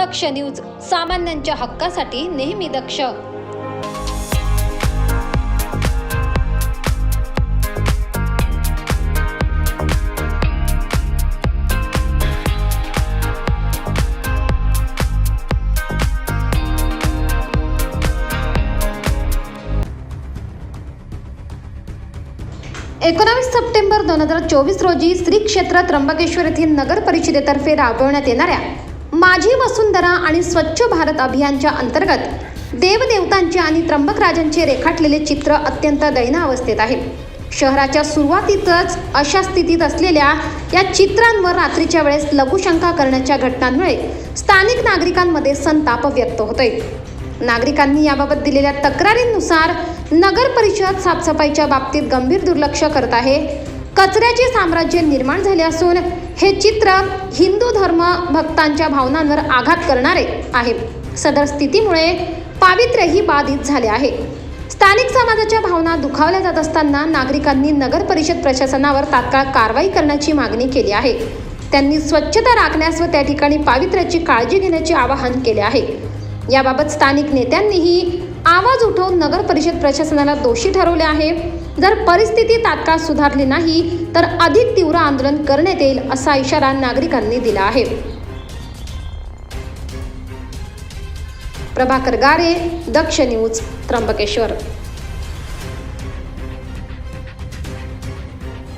दक्ष news सामान्यांच्या हक्कासाठी नेहमी दक्ष. एकोणावीस सप्टेंबर दोन हजार चोवीस रोजी श्री क्षेत्र त्र्यंबकेश्वर येथील नगर परिषदेतर्फे राबवण्यात येणाऱ्या माझी वसुंधरा आणि स्वच्छ भारत अभियानच्या अंतर्गत देवदेवतांचे आणि त्र्यंबकराजांचे रेखाटलेले चित्र अत्यंत दयनावस्थेत अवस्थेत आहे. शहराच्या सुरुवातीतच अशा स्थितीत असलेल्या या चित्रांवर रात्रीच्या वेळेस लघुशंका करण्याच्या घटनांमुळे स्थानिक नागरिकांमध्ये संताप व्यक्त होतोय. नागरिकांनी याबाबत दिलेल्या तक्रारींनुसार नगर परिषद साफसफाईच्या बाबतीत गंभीर दुर्लक्ष करत आहे. कचऱ्याचे साम्राज्य निर्माण झाले असून हे चित्र हिंदू धर्म भक्तांच्या भावनांवर आघात करणारे आहे. सदर स्थितीमुळे पावित्र्यही बाधित झाले आहे. स्थानिक समाजाच्या भावना दुखावल्या जात असताना नागरिकांनी नगर परिषद प्रशासनावर तात्काळ कारवाई करण्याची मागणी केली आहे. त्यांनी स्वच्छता राखण्यास व त्या ठिकाणी पावित्र्याची काळजी घेण्याचे आवाहन केले आहे. याबाबत स्थानिक नेत्यांनीही आवाज उठवून नगर परिषद प्रशासनाला दोषी ठरवले आहे. जर परिस्थिती तात्काळ सुधारली नाही तर अधिक तीव्र आंदोलन करण्यात येईल असा इशारा नागरिकांनी दिला आहे. प्रभाकर गारे दक्ष न्यूज त्र्यंबकेश्वर.